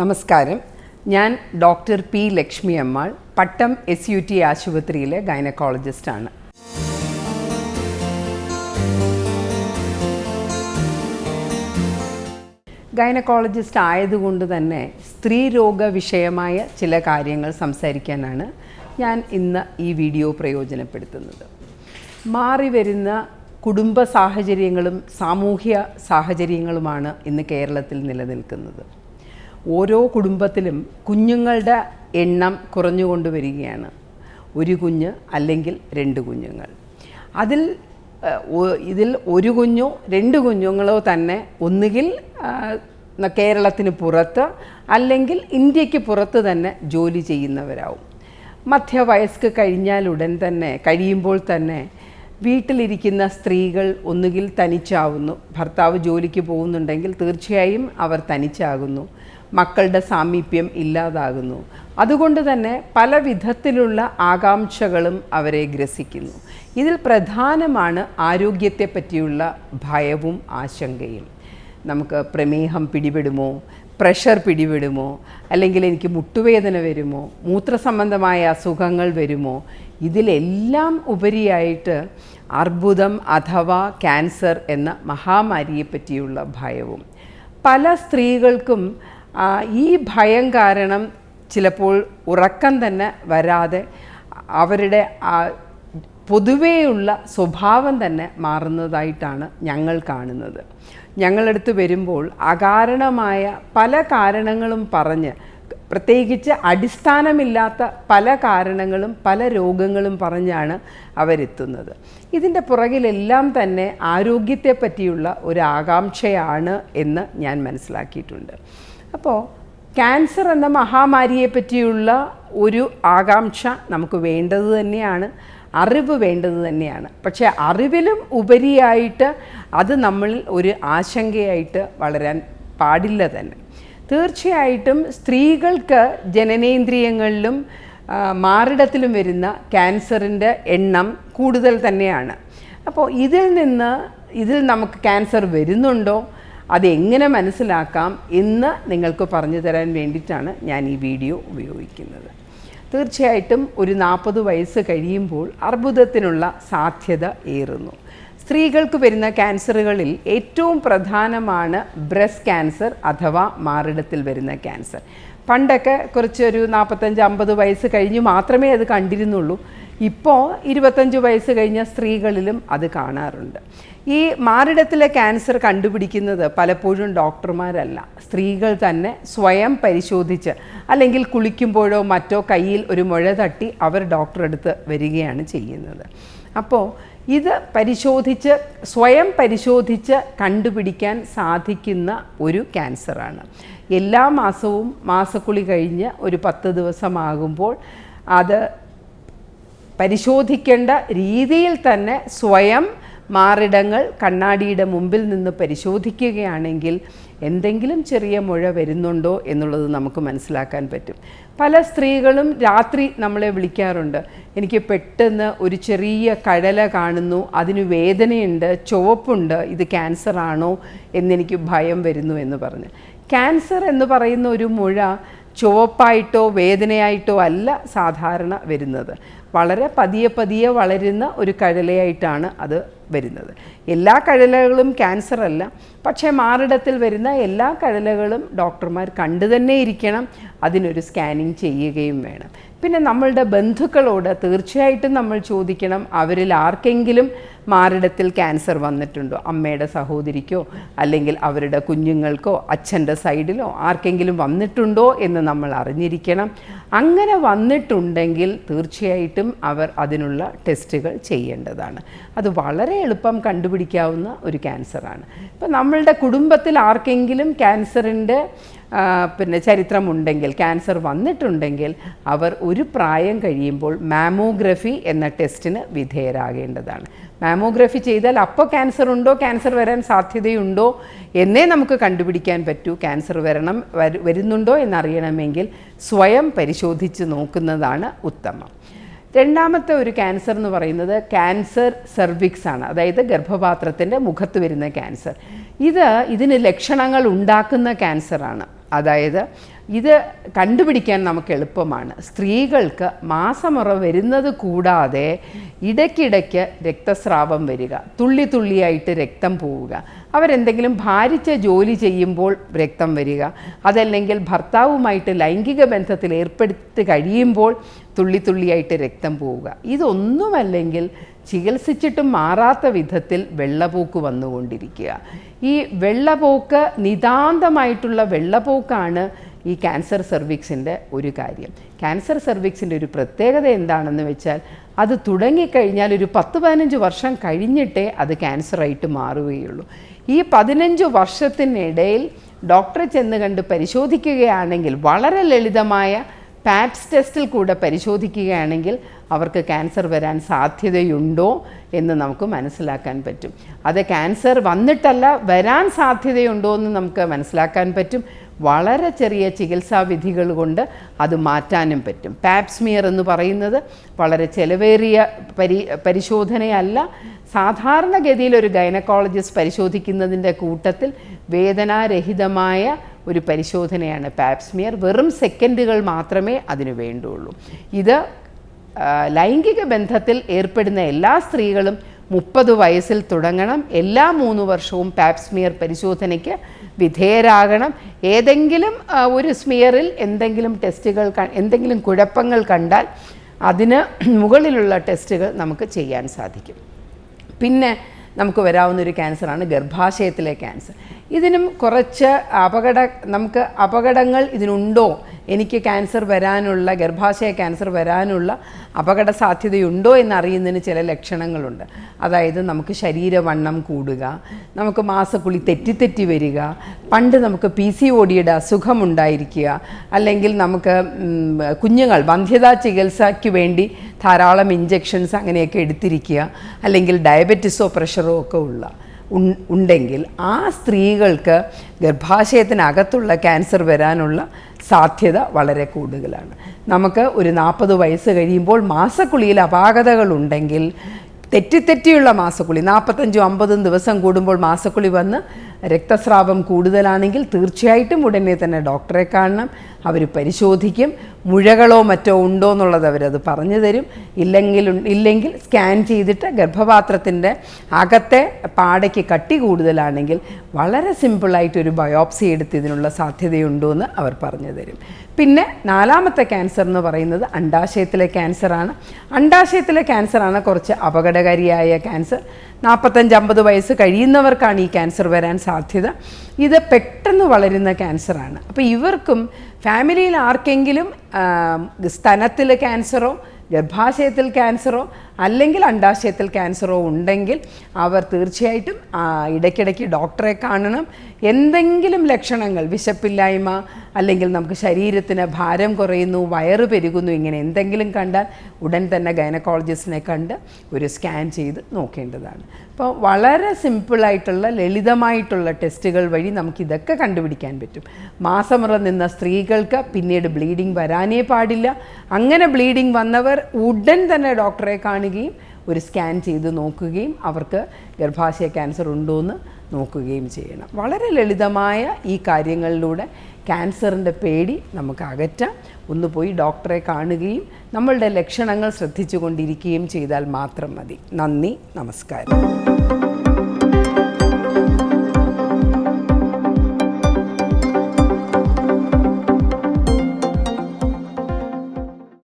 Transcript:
നമസ്കാരം. ഞാൻ doctor P Lakshmi Ammal Pattom S U T ആശുപത്രിയിലെ ഗൈനക്കോളജിസ്റ്റാണ് ഗൈനക്കോളജിസ്റ്റ് ആയതുകൊണ്ട് തന്നെ സ്ത്രീരോഗ വിഷയമായ ചില കാര്യങ്ങൾ സംസാരിക്കാനാണ് ഞാൻ ഇന്ന് ഈ വീഡിയോ പ്രയോജനപ്പെടുത്തുന്നത്. മാറി വരുന്ന കുടുംബ സാഹചര്യങ്ങളും സാമൂഹ്യ സാഹചര്യങ്ങളുമാണ് ഇന്ന് കേരളത്തിൽ നിലനിൽക്കുന്നത്. ഓരോ കുടുംബത്തിലും കുഞ്ഞുങ്ങളുടെ എണ്ണം കുറഞ്ഞുകൊണ്ട് വരികയാണ്. ഒരു കുഞ്ഞ് അല്ലെങ്കിൽ രണ്ട് കുഞ്ഞുങ്ങൾ. അതിൽ ഇതിൽ ഒരു കുഞ്ഞോ രണ്ട് കുഞ്ഞുങ്ങളോ തന്നെ ഒന്നുകിൽ കേരളത്തിന് പുറത്ത് അല്ലെങ്കിൽ ഇന്ത്യയ്ക്ക് പുറത്ത് തന്നെ ജോലി ചെയ്യുന്നവരാവും. മധ്യവയസ്ക് കഴിഞ്ഞാൽ ഉടൻ തന്നെ കഴിയുമ്പോൾ തന്നെ വീട്ടിലിരിക്കുന്ന സ്ത്രീകൾ ഒന്നുകിൽ തനിച്ചാവുന്നു. ഭർത്താവ് ജോലിക്ക് പോകുന്നുണ്ടെങ്കിൽ തീർച്ചയായും അവർ തനിച്ചാകുന്നു. മക്കളുടെ സാമീപ്യം ഇല്ലാതാകുന്നു. അതുകൊണ്ട് തന്നെ പല വിധത്തിലുള്ള ആകാംക്ഷകളും അവരെ ഗ്രസിക്കുന്നു. ഇതിൽ പ്രധാനമാണ് ആരോഗ്യത്തെ പറ്റിയുള്ള ഭയവും ആശങ്കയും. നമുക്ക് പ്രമേഹം പിടിപെടുമോ? പ്രഷർ പിടിപെടുമോ? അല്ലെങ്കിൽ എനിക്ക് മുട്ടുവേദന വരുമോ? മൂത്രസംബന്ധമായ അസുഖങ്ങൾ വരുമോ? ഇതിലെല്ലാം ഉപരിയായിട്ട് അർബുദം അഥവാ ക്യാൻസർ എന്ന മഹാമാരിയെ പറ്റിയുള്ള ഭയവും. പല സ്ത്രീകൾക്കും ഈ ഭയം കാരണം ചിലപ്പോൾ ഉറക്കം തന്നെ വരാതെ അവരുടെ പൊതുവേയുള്ള സ്വഭാവം തന്നെ മാറുന്നതായിട്ടാണ് ഞങ്ങൾ കാണുന്നത്. ഞങ്ങളടുത്ത് വരുമ്പോൾ അകാരണമായ പല കാരണങ്ങളും പറഞ്ഞ് പ്രത്യേകിച്ച് അടിസ്ഥാനമില്ലാത്ത പല കാരണങ്ങളും പല രോഗങ്ങളും പറഞ്ഞാണ് അവരെത്തുന്നത്. ഇതിന്റെ പുറകിലെല്ലാം തന്നെ ആരോഗ്യത്തെ പറ്റിയുള്ള ഒരു ആകാംക്ഷയാണ് എന്ന് ഞാൻ മനസ്സിലാക്കിയിട്ടുണ്ട്. അപ്പോൾ ക്യാൻസർ എന്ന മഹാമാരിയെ പറ്റിയുള്ള ഒരു ആകാംക്ഷ നമുക്ക് വേണ്ടത് തന്നെയാണ് അറിവ് വേണ്ടത് തന്നെയാണ്. പക്ഷേ അറിവിലും ഉപരിയായിട്ട് അത് നമ്മളിൽ ഒരു ആശങ്കയായിട്ട് വളരാൻ പാടില്ല തന്നെ. തീർച്ചയായിട്ടും സ്ത്രീകൾക്ക് ജനനേന്ദ്രിയങ്ങളിലും മാറിടത്തിലും വരുന്ന ക്യാൻസറിന്റെ എണ്ണം കൂടുതൽ തന്നെയാണ്. അപ്പോൾ ഇതിൽ നിന്ന് ഇതിൽ നമുക്ക് ക്യാൻസർ വരുന്നുണ്ടോ? അതെങ്ങനെ മനസ്സിലാക്കാം എന്ന് നിങ്ങൾക്ക് പറഞ്ഞു തരാൻ വേണ്ടിയിട്ടാണ് ഞാൻ ഈ വീഡിയോ ഉപയോഗിക്കുന്നത്. തീർച്ചയായിട്ടും ഒരു നാൽപ്പത് വയസ്സ് കഴിയുമ്പോൾ അർബുദത്തിനുള്ള സാധ്യത ഏറുന്നു. സ്ത്രീകൾക്ക് വരുന്ന ക്യാൻസറുകളിൽ ഏറ്റവും പ്രധാനമാണ് ബ്രസ്റ്റ് ക്യാൻസർ അഥവാ മാറിടത്തിൽ വരുന്ന ക്യാൻസർ. പണ്ടൊക്കെ കുറച്ചൊരു നാൽപ്പത്തഞ്ച് അമ്പത് വയസ്സ് കഴിഞ്ഞ് മാത്രമേ അത് കണ്ടിരുന്നുള്ളൂ. ഇപ്പോൾ ഇരുപത്തഞ്ച് വയസ്സ് കഴിഞ്ഞ സ്ത്രീകളിലും അത് കാണാറുണ്ട്. ഈ മാറിടത്തിലെ ക്യാൻസർ കണ്ടുപിടിക്കുന്നത് പലപ്പോഴും ഡോക്ടർമാരല്ല. സ്ത്രീകൾ തന്നെ സ്വയം പരിശോധിച്ച് അല്ലെങ്കിൽ കുളിക്കുമ്പോഴോ മറ്റോ കയ്യിൽ ഒരു മുഴ തട്ടി അവർ ഡോക്ടറെടുത്ത് വരികയാണ് ചെയ്യുന്നത്. അപ്പോൾ ഇത് പരിശോധിച്ച് സ്വയം പരിശോധിച്ച് കണ്ടുപിടിക്കാൻ സാധിക്കുന്ന ഒരു ക്യാൻസറാണ്. എല്ലാ മാസവും മാസക്കുളി കഴിഞ്ഞ് ഒരു പത്ത് ദിവസമാകുമ്പോൾ അത് പരിശോധിക്കേണ്ട രീതിയിൽ തന്നെ സ്വയം മാറിടങ്ങൾ കണ്ണാടിയുടെ മുമ്പിൽ നിന്ന് പരിശോധിക്കുകയാണെങ്കിൽ എന്തെങ്കിലും ചെറിയ മുഴ വരുന്നുണ്ടോ എന്നുള്ളത് നമുക്ക് മനസ്സിലാക്കാൻ പറ്റും. പല സ്ത്രീകളും രാത്രി നമ്മളെ വിളിക്കാറുണ്ട്. എനിക്ക് പെട്ടെന്ന് ഒരു ചെറിയ കടല കാണുന്നു അതിന് വേദനയുണ്ട് ചുവപ്പുണ്ട് ഇത് ക്യാൻസർ ആണോ എന്നെനിക്ക് ഭയം വരുന്നു എന്ന് പറഞ്ഞ്. ക്യാൻസർ എന്ന് പറയുന്ന ഒരു മുഴ ചുവപ്പായിട്ടോ വേദനയായിട്ടോ അല്ല സാധാരണ വരുന്നത്. വളരെ പതിയെ പതിയെ വളരുന്ന ഒരു കഴലയായിട്ടാണ് അത് വരുന്നത്. എല്ലാ കഴലകളും ക്യാൻസർ അല്ല. പക്ഷേ മാറിടത്തിൽ വരുന്ന എല്ലാ കഴലകളും ഡോക്ടർമാർ കണ്ടു തന്നെ ഇരിക്കണം. അതിനൊരു സ്കാനിങ് ചെയ്യുകയും വേണം. പിന്നെ നമ്മളുടെ ബന്ധുക്കളോട് തീർച്ചയായിട്ടും നമ്മൾ ചോദിക്കണം അവരിൽ ആർക്കെങ്കിലും മാറിടത്തിൽ ക്യാൻസർ വന്നിട്ടുണ്ടോ? അമ്മയുടെ സഹോദരിക്കോ അല്ലെങ്കിൽ അവരുടെ കുഞ്ഞുങ്ങൾക്കോ അച്ഛന്റെ സൈഡിലോ ആർക്കെങ്കിലും വന്നിട്ടുണ്ടോ എന്ന് നമ്മൾ അറിഞ്ഞിരിക്കണം. അങ്ങനെ വന്നിട്ടുണ്ടെങ്കിൽ തീർച്ചയായിട്ടും അവർ അതിനുള്ള ടെസ്റ്റുകൾ ചെയ്യേണ്ടതാണ്. അത് വളരെ എളുപ്പം കണ്ടുപിടിക്കാവുന്ന ഒരു ക്യാൻസറാണ്. ഇപ്പം നമ്മളുടെ കുടുംബത്തിൽ ആർക്കെങ്കിലും ക്യാൻസറിന്റെ പിന്നെ ചരിത്രമുണ്ടെങ്കിൽ ക്യാൻസർ വന്നിട്ടുണ്ടെങ്കിൽ അവർ ഒരു പ്രായം കഴിയുമ്പോൾ മാമോഗ്രഫി എന്ന ടെസ്റ്റിന് വിധേയരാകേണ്ടതാണ്. മാമോഗ്രഫി ചെയ്താൽ അപ്പോൾ ക്യാൻസർ ഉണ്ടോ ക്യാൻസർ വരാൻ സാധ്യതയുണ്ടോ എന്നേ നമുക്ക് കണ്ടുപിടിക്കാൻ പറ്റൂ. ക്യാൻസർ വരണം വരു- വരുന്നുണ്ടോ എന്നറിയണമെങ്കിൽ സ്വയം പരിശോധിച്ച് നോക്കുന്നതാണ് ഉത്തമം. രണ്ടാമത്തെ ഒരു ക്യാൻസർ എന്ന് പറയുന്നത് ക്യാൻസർ സെർവിക്സ് ആണ്. അതായത് ഗർഭപാത്രത്തിന്റെ മുഖത്ത് വരുന്ന ക്യാൻസർ ഇത് ഇതിന് ലക്ഷണങ്ങൾ ഉണ്ടാക്കുന്ന ക്യാൻസറാണ് അതായത് ഇത് കണ്ടുപിടിക്കാൻ നമുക്ക് എളുപ്പമാണ്. സ്ത്രീകൾക്ക് മാസമുറ വരുന്നത് കൂടാതെ ഇടയ്ക്കിടയ്ക്ക് രക്തസ്രാവം വരിക തുള്ളി തുള്ളിയായിട്ട് രക്തം പോവുക അവരെന്തെങ്കിലും ഭാരിച്ച ജോലി ചെയ്യുമ്പോൾ രക്തം വരിക അതല്ലെങ്കിൽ ഭർത്താവുമായിട്ട് ലൈംഗിക ബന്ധത്തിൽ ഏർപ്പെടുത്തി കഴിയുമ്പോൾ തുള്ളി തുള്ളിയായിട്ട് രക്തം പോവുക. ഇതൊന്നുമല്ലെങ്കിൽ ചികിത്സിച്ചിട്ടും മാറാത്ത വിധത്തിൽ വെള്ളപോക്ക് വന്നുകൊണ്ടിരിക്കുക. ഈ വെള്ളപോക്ക് നിതാന്തമായിട്ടുള്ള വെള്ളപ്പോക്കാണ് ഈ ക്യാൻസർ സെർവിക്സിന്റെ ഒരു കാര്യം. ക്യാൻസർ സെർവിക്സിന്റെ ഒരു പ്രത്യേകത എന്താണെന്ന് വെച്ചാൽ അത് തുടങ്ങിക്കഴിഞ്ഞാൽ ഒരു പത്ത് പതിനഞ്ച് വർഷം കഴിഞ്ഞിട്ടേ അത് ക്യാൻസറായിട്ട് മാറുകയുള്ളൂ. ഈ പതിനഞ്ച് വർഷത്തിനിടയിൽ ഡോക്ടറെ ചെന്ന് കണ്ട് പരിശോധിക്കുകയാണെങ്കിൽ വളരെ ലളിതമായ പാപ്സ് ടെസ്റ്റിൽ കൂടെ പരിശോധിക്കുകയാണെങ്കിൽ അവർക്ക് ക്യാൻസർ വരാൻ സാധ്യതയുണ്ടോ എന്ന് നമുക്ക് മനസ്സിലാക്കാൻ പറ്റും. അത് ക്യാൻസർ വന്നിട്ടല്ല വരാൻ സാധ്യതയുണ്ടോ എന്ന് നമുക്ക് മനസ്സിലാക്കാൻ പറ്റും. വളരെ ചെറിയ ചികിത്സാ വിധികൾ കൊണ്ട് അത് മാറ്റാനും പറ്റും. പാപ്സ്മിയർ എന്ന് പറയുന്നത് വളരെ ചെലവേറിയ പരി പരിശോധനയല്ല. സാധാരണഗതിയിൽ ഒരു ഗൈനക്കോളജിസ്റ്റ് പരിശോധിക്കുന്നതിന്റെ കൂട്ടത്തിൽ വേദനാരഹിതമായ ഒരു പരിശോധനയാണ് പാപ്സ്മിയർ വെറും സെക്കൻഡുകൾ മാത്രമേ അതിന് വേണ്ടുള്ളൂ. ഇത് ലൈംഗിക ബന്ധത്തിൽ ഏർപ്പെടുന്ന എല്ലാ സ്ത്രീകളും മുപ്പത് വയസ്സിൽ തുടങ്ങണം. എല്ലാ മൂന്ന് വർഷവും പാപ്സ്മിയർ പരിശോധനയ്ക്ക് വിധേയരാകണം. ഏതെങ്കിലും ഒരു സ്മിയറിൽ എന്തെങ്കിലും ടെസ്റ്റുകൾ എന്തെങ്കിലും കുഴപ്പങ്ങൾ കണ്ടാൽ അതിന് മുകളിലുള്ള ടെസ്റ്റുകൾ നമുക്ക് ചെയ്യാൻ സാധിക്കും. പിന്നെ നമുക്ക് വരാവുന്ന ഒരു ക്യാൻസറാണ് ഗർഭാശയത്തിലെ ക്യാൻസർ. ഇതിനും കുറച്ച് അപകട നമുക്ക് അപകടങ്ങൾ ഇതിനുണ്ടോ എനിക്ക് ക്യാൻസർ വരാനുള്ള ഗർഭാശയ ക്യാൻസർ വരാനുള്ള അപകട സാധ്യതയുണ്ടോ എന്നറിയുന്നതിന് ചില ലക്ഷണങ്ങളുണ്ട്. അതായത് നമുക്ക് ശരീരവണ്ണം കൂടുക നമുക്ക് മാസക്കുളി തെറ്റിത്തെറ്റി വരിക പണ്ട് നമുക്ക് പി സി ഒടിയുടെ അസുഖമുണ്ടായിരിക്കുക അല്ലെങ്കിൽ നമുക്ക് കുഞ്ഞുങ്ങൾ വന്ധ്യതാ ചികിത്സയ്ക്ക് വേണ്ടി ധാരാളം ഇഞ്ചെക്ഷൻസ് അങ്ങനെയൊക്കെ എടുത്തിരിക്കുക അല്ലെങ്കിൽ ഡയബറ്റിസോ പ്രഷറോ ഒക്കെ ഉള്ള ഉണ്ടെങ്കിൽ ആ സ്ത്രീകൾക്ക് ഗർഭാശയത്തിനകത്തുള്ള ക്യാൻസർ വരാനുള്ള സാധ്യത വളരെ കൂടുതലാണ്. നമുക്ക് ഒരു നാൽപ്പത് വയസ്സ് കഴിയുമ്പോൾ മാസക്കുളിയിൽ അപാകതകളുണ്ടെങ്കിൽ തെറ്റിത്തെറ്റിയുള്ള മാസക്കുളി നാൽപ്പത്തഞ്ചും അമ്പതും ദിവസം കൂടുമ്പോൾ മാസക്കുളി വന്ന് രക്തസ്രാവം കൂടുതലാണെങ്കിൽ തീർച്ചയായിട്ടും ഉടനെ തന്നെ ഡോക്ടറെ കാണണം. അവർ പരിശോധിക്കും. മുഴകളോ മറ്റോ ഉണ്ടോ എന്നുള്ളത് അവരത് പറഞ്ഞു തരും. ഇല്ലെങ്കിൽ ഇല്ലെങ്കിൽ സ്കാൻ ചെയ്തിട്ട് ഗർഭപാത്രത്തിന്റെ അകത്തെ പാടയ്ക്ക് കട്ടി കൂടുതലാണെങ്കിൽ വളരെ സിമ്പിളായിട്ട് ഒരു ബയോപ്സി എടുത്ത് ഇതിനുള്ള സാധ്യതയുണ്ടോ എന്ന് അവർ പറഞ്ഞു തരും. പിന്നെ നാലാമത്തെ ക്യാൻസർ എന്ന് പറയുന്നത് അണ്ടാശയത്തിലെ ക്യാൻസറാണ് അണ്ടാശയത്തിലെ ക്യാൻസറാണ് കുറച്ച് അപകടകാരിയായ ക്യാൻസർ നാൽപ്പത്തഞ്ച് അമ്പത് വയസ്സ് കഴിയുന്നവർക്കാണ് ഈ ക്യാൻസർ വരാൻ സാധ്യത. ഇത് പെട്ടെന്ന് വളരുന്ന ക്യാൻസറാണ്. അപ്പോൾ ഇവർക്കും ഫാമിലിയിൽ ആർക്കെങ്കിലും സ്തനത്തിൽ ക്യാൻസറോ ഗർഭാശയത്തിൽ ക്യാൻസറോ അല്ലെങ്കിൽ അണ്ടാശയത്തിൽ ക്യാൻസറോ ഉണ്ടെങ്കിൽ അവർ തീർച്ചയായിട്ടും ഇടയ്ക്കിടയ്ക്ക് ഡോക്ടറെ കാണണം. എന്തെങ്കിലും ലക്ഷണങ്ങൾ വിശപ്പില്ലായ്മ അല്ലെങ്കിൽ നമുക്ക് ശരീരത്തിന് ഭാരം കുറയുന്നു വയറ് പെരുകുന്നു ഇങ്ങനെ എന്തെങ്കിലും കണ്ടാൽ ഉടൻ തന്നെ ഗൈനക്കോളജിസ്റ്റിനെ കണ്ട് ഒരു സ്കാൻ ചെയ്ത് നോക്കേണ്ടതാണ്. അപ്പോൾ വളരെ സിമ്പിളായിട്ടുള്ള ലളിതമായിട്ടുള്ള ടെസ്റ്റുകൾ വഴി നമുക്കിതൊക്കെ കണ്ടുപിടിക്കാൻ പറ്റും. മാസമുറ നിന്ന സ്ത്രീകൾക്ക് പിന്നീട് ബ്ലീഡിംഗ് വരാനേ പാടില്ല. അങ്ങനെ ബ്ലീഡിംഗ് വന്നവർ ഉടൻ തന്നെ ഡോക്ടറെ കാണുകയും ഒരു സ്കാൻ ചെയ്ത് നോക്കുകയും അവർക്ക് ഗർഭാശയ ക്യാൻസർ ഉണ്ടോ എന്ന് നോക്കുകയും ചെയ്യണം. വളരെ ലളിതമായ ഈ കാര്യങ്ങളിലൂടെ ക്യാൻസറിന്റെ പേടി നമുക്ക് അകറ്റാം. ഒന്ന് പോയി ഡോക്ടറെ കാണുകയും നമ്മളുടെ ലക്ഷണങ്ങൾ ശ്രദ്ധിച്ചു കൊണ്ടിരിക്കുകയും ചെയ്താൽ മാത്രം മതി. നന്ദി നമസ്കാരം.